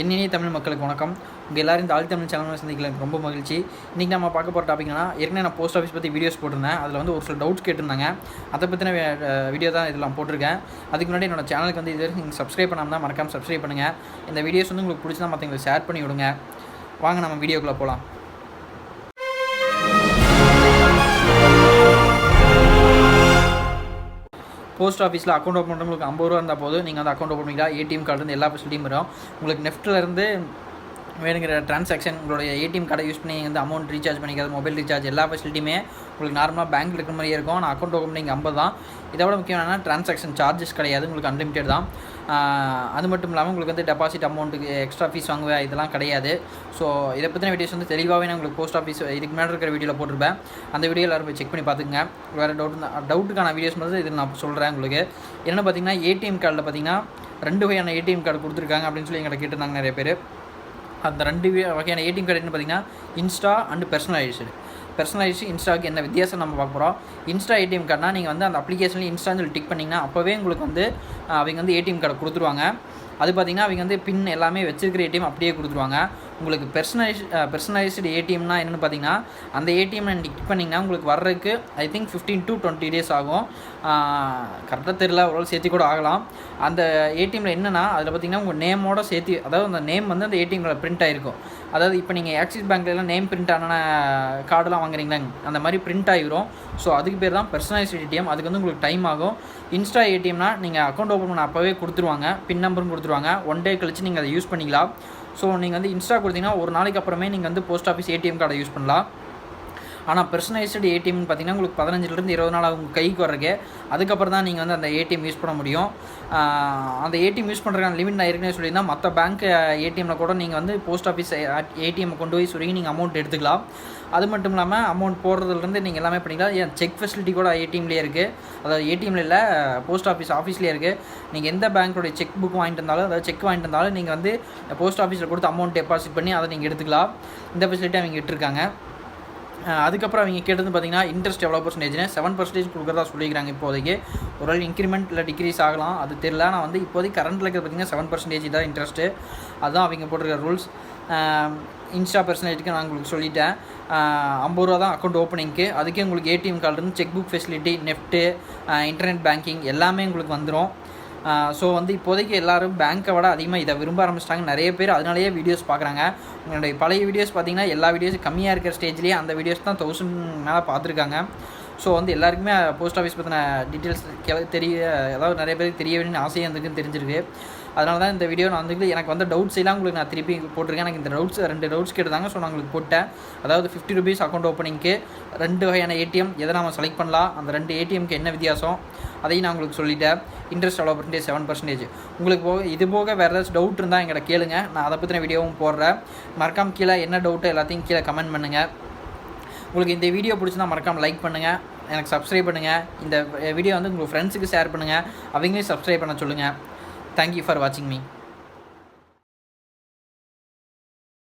என்னினே தமிழ் மக்களுக்கு வணக்கம். உங்கள் எல்லாரும் இந்த ஆள் தமிழ் சேனல் சந்திக்கல எனக்கு ரொம்ப மகிழ்ச்சி. இன்றைக்கி நம்ம பார்க்க போகிற டாபிக்னா ஏற்கனவே நான் போஸ்ட் ஆஃபீஸ் பற்றி வீடியோஸ் போட்டிருந்தேன். அதில் வந்து ஒரு சில டவுட்ஸ் கேட்டிருந்தாங்க. அதை பற்றின வீடியோ தான் இதெல்லாம் போட்டிருக்கேன். அதுக்கு முன்னாடி என்னோட சேனலுக்கு வந்து இது வரைக்கும் நீங்கள் சப்ஸ்கிரைப் பண்ணாமல் தான் மறக்காமல் சப்ஸ்கிரைப் பண்ணுங்கள் இந்த வீடியோஸ் வந்து உங்களுக்கு பிடிச்சா மற்றவங்களுக்கு ஷேர் பண்ணி விடுங்க. வாங்க நம்ம வீடியோக்குள்ளே போகலாம் போஸ்ட் ஆஃபீஸில் அக்கௌண்ட் ஓப்பன் பண்ணுறவங்களுக்கு ஐம்பது ரூபா இருந்தால் போதும். நீங்கள் வந்து அக்கௌண்ட் ஓப்பன் பண்ணிக்கலாம். ஏடிஎம் கார்டு இருந்து எல்லா ஃபெசிலிட்டியும் வரும். உங்களுக்கு நெஃப்ட்லேருந்து வேணுங்கிற ட்ரான்சாக்ஷன் உங்களுடைய ஏடிஎம் கார்டை யூஸ் பண்ணி வந்து அமௌண்ட் ரீசார்ஜ் பண்ணிக்கிறது மொபைல் ரீசார்ஜ் எல்லா ஃபெசிலிட்டியுமே உங்களுக்கு நார்மலாக பேங்க்கில் இருக்கிற மாதிரியே இருக்கும். ஆனால் அக்கௌண்ட் ஓப்பன் நீங்கள் ஐம்பது தான். இதை விட முக்கியம் ட்ரான்சாக்ஷன் சார்ஜஸ் கிடையாது. உங்களுக்கு அன்லிமிட்டட் தான். அது மட்டும் இல்லாமல் உங்களுக்கு வந்து டெபாசிட் அமௌண்ட்டுக்கு எக்ஸ்ட்ரா ஃபீஸ் வாங்குவேன் இதெல்லாம் கிடையாது. ஸோ இதை பற்றின வீடியோஸ் வந்து தெளிவாகவே நான் உங்களுக்கு போஸ்ட் ஆஃபீஸ் இதுக்கு முன்னாடி இருக்கிற வீடியோவில் போட்டிருப்பேன். அந்த வீடியோ எல்லாரும் போய் செக் பண்ணி பார்த்துங்க வேறு டவுட் டவுட்டுக்கான வீடியோஸ் மட்டும் இதில் நான் சொல்கிறேன் உங்களுக்கு. என்னென்னு பார்த்தீங்கன்னா ஏடிஎம் கார்டில் பார்த்தீங்கன்னா ரெண்டு வகையான ஏடிஎம் கார்டு கொடுத்துருக்காங்க அப்படின்னு சொல்லி எங்கிட்ட கேட்டிருந்தாங்க நிறைய பேர். அந்த ரெண்டு வகையான ஏடிஎம் கார்டு என்ன பார்த்தீங்கன்னா இன்ஸ்டா அண்டு பர்சனலைஸ்டு பர்சனலைஸ்டு இன்ஸ்டாவுக்கு என்ன வித்தியாசம் நம்ம பார்க்க போகிறோம் இன்ஸ்டா ஏடிஎம் கார்டுனா நீங்கள் வந்து அந்த அப்ளிகேஷனில் இன்ஸ்டான்னு சொல்லி டிக் பண்ணிங்கன்னா அப்போவே உங்களுக்கு வந்து அவங்க வந்து ஏடிஎம் கார்டு கொடுத்துருவாங்க. அது பார்த்தீங்கன்னா அவங்க வந்து பின் எல்லாமே வச்சிருக்கிற ஏடிஎம் அப்படியே கொடுத்துருவாங்க. உங்களுக்கு பெர்சனலைஸ் பெர்சனலைஸ்டு ஏடிஎம்னா என்னென்னு பார்த்தீங்கன்னா அந்த ஏடிஎம் கிளிக் பண்ணிங்கன்னா உங்களுக்கு வர்றதுக்கு I think fifteen to twenty days ஆகும். கரெக்டாக தெரியல ஓரளவு சேர்த்து கூட ஆகலாம். அந்த ஏடிஎம்மில் என்னென்னா அதில் பார்த்தீங்கன்னா உங்கள் நேமோட சேர்த்து அதாவது அந்த நேம் வந்து அந்த ஏடிஎம்மில் பிரிண்ட் ஆகிருக்கும் அதாவது இப்போ நீங்கள் ஆக்சிஸ் பேங்க்லலாம் நேம் பிரிண்ட் ஆன கார்டெலாம் வாங்குறீங்களா அந்த மாதிரி பிரிண்ட் ஆகிரும். ஸோ அதுக்கு பேர் தான் பர்சனலைஸ்ட் ஏடிஎம் அதுக்கு வந்து உங்களுக்கு டைம் ஆகும். இன்ஸ்டா ஏடிஎம்னா நீங்கள் அக்கௌண்ட் ஓப்பன் பண்ண அப்போவே கொடுத்துருவாங்க. பின் நம்பரும் கொடுத்துருவாங்க. ஒன் டே கழிச்சு நீங்கள் அதை யூஸ் பண்ணிக்கலாம். ஸோ நீங்கள் வந்து இன்ஸ்டா கொடுத்தீங்கன்னா ஒரு நாளைக்கு அப்புறமே நீங்கள் வந்து போஸ்ட் ஆஃபீஸ் ஏடிஎம் கார்டை யூஸ் பண்ணலாம். ஆனால் பர்சனலைஸ்டு ஏடிஎம்னு பார்த்தீங்கன்னா உங்களுக்கு பதினஞ்சுலேருந்து இருபது நாள் ஆகும் கைக்கு வர்றதுக்கு. அதுக்கப்புறம் தான் நீங்கள் வந்து அந்த ஏடிஎம் யூஸ் பண்ண முடியும். அந்த ஏடிஎம் யூஸ் பண்ணுறதுக்கான லிமிட் நான் ஏற்கனவே சொல்லியிருந்தேன். மற்ற பேங்க் ஏடிஎம்மில் கூட நீங்கள் வந்து போஸ்ட் ஆஃபீஸ் ஏடிஎம் கொண்டு போய் சுருங்கி நீங்கள் அமௌண்ட் எடுத்துக்கலாம். அது மட்டும் இல்லாமல் அமௌண்ட் போடுறதுலேருந்து நீங்கள் எல்லாமே பண்ணிக்கலாம். ஏன் செக் ஃபெசிலிட்டி கூட ஏடிஎம்லேயே இருக்குது அதாவது ஏடிஎம்ல இல்லை போஸ்ட் ஆஃபீஸ் ஆஃபீஸ்லேயே இருக்குது நீங்கள் எந்த பேங்க்கோடைய செக் புக் வாங்கிட்டு இருந்தாலும் அதாவது செக் வாங்கிட்டு இருந்தாலும் நீங்கள் வந்து போஸ்ட் ஆஃபீஸில் கொடுத்து அமௌண்ட் டெபாசிட் பண்ணி அதை நீங்கள் எடுத்துக்கலாம். இந்த ஃபெசிலிட்டி அவங்க விட்டுருக்காங்க. அதுக்கப்புறம் அவங்க கேட்டது பார்த்தீங்கன்னா இன்ட்ரெஸ்ட் எவ்வளோ பர்சன்டேஜ்னு செவன் பர்சன்டேஜ் கொடுக்குறதா சொல்லிக்கிறாங்க இப்போதைக்கு. ஒரு இன்க்ரிமெண்ட் இல்லை டிக்ரீஸ் ஆகலாம். அது தெரியல. நான் வந்து இப்போதைக்கு கரண்ட்டில் இருக்கிறது பார்த்தீங்கன்னா செவன் பர்சன்டேஜ் தான் இன்ட்ரெஸ்ட்டு அதுதான் அவங்க போட்டிருக்க ரூல்ஸ் இன்ஸ்டா பர்சன்டேஜ்க்கு நான் உங்களுக்கு சொல்லிட்டேன். ஐம்பது ரூபா தான் அக்கௌண்ட் ஓப்பனிங்க்கு அதுக்கே உங்களுக்கு ஏடிஎம் கார்டு இருந்து cheque book facility NEFT internet banking எல்லாமே உங்களுக்கு வந்துடும் ஸோ வந்து இப்போதைக்கு எல்லோரும் பேங்க்கை விட அதிகமாக இதை விரும்ப ஆரம்பிச்சிட்டாங்க. நிறைய பேர் அதனாலேயே வீடியோஸ் பார்க்குறாங்க. உங்களுடைய பழைய வீடியோஸ் பார்த்தீங்கன்னா எல்லா வீடியோஸ் கம்மியாக இருக்கிற ஸ்டேஜ்லேயே அந்த வீடியோஸ் தான் தௌசண்ட் மேலே பார்த்துருக்காங்க. ஸோ வந்து எல்லாருக்குமே போஸ்ட் ஆஃபீஸ் பற்றின டீட்டெயில்ஸ் தெரிய அதாவது நிறைய பேருக்கு தெரிய வேண்டிய ஆசையாக இருந்துக்குன்னு தெரிஞ்சிருக்கு. அதனால தான் இந்த வீடியோ நான் வந்து எனக்கு வந்து டவுட்ஸ் எல்லாம் உங்களுக்கு நான் திருப்பி போட்டிருக்கேன். எனக்கு இந்த டவுட்ஸ் ரெண்டு டவுட்ஸ் கேட்டுதாங்க ஸோ நான் உங்களுக்கு போட்டேன். அதாவது ஃபிஃப்டி ருபீஸ் அக்கௌண்ட் ஓப்பனிங்க்கு ரெண்டு வகையான ஏடிஎம் எதை நம்ம செலக்ட் பண்ணலாம்? அந்த ரெண்டு ஏடிஎம்க்கு என்ன வித்தியாசம்? அதையும் நான் உங்களுக்கு சொல்லிட்டேன். இன்ட்ரெஸ்ட் எவ்வளோ பர்சன்டேஜ் செவன் பர்சன்டேஜ் உங்களுக்கு போக இது போக வேறு ஏதாச்சும் டவுட் இருந்தால் எங்கிட்ட கேளுங்க. நான் அதை பற்றின வீடியோவும் போடுறேன். மறக்காம கீழே என்ன டவுட்டு எல்லாத்தையும் கீழே கமெண்ட் பண்ணுங்கள் உங்களுக்கு இந்த வீடியோ பிடிச்சிருந்தா மறக்காமல் லைக் பண்ணுங்கள் எனக்கு சப்ஸ்கிரைப் பண்ணுங்கள் இந்த வீடியோ வந்து உங்கள் ஃப்ரெண்ட்ஸுக்கு ஷேர் பண்ணுங்கள் அவங்களையும் சப்ஸ்கிரைப் பண்ண சொல்லுங்கள் Thank you for watching me.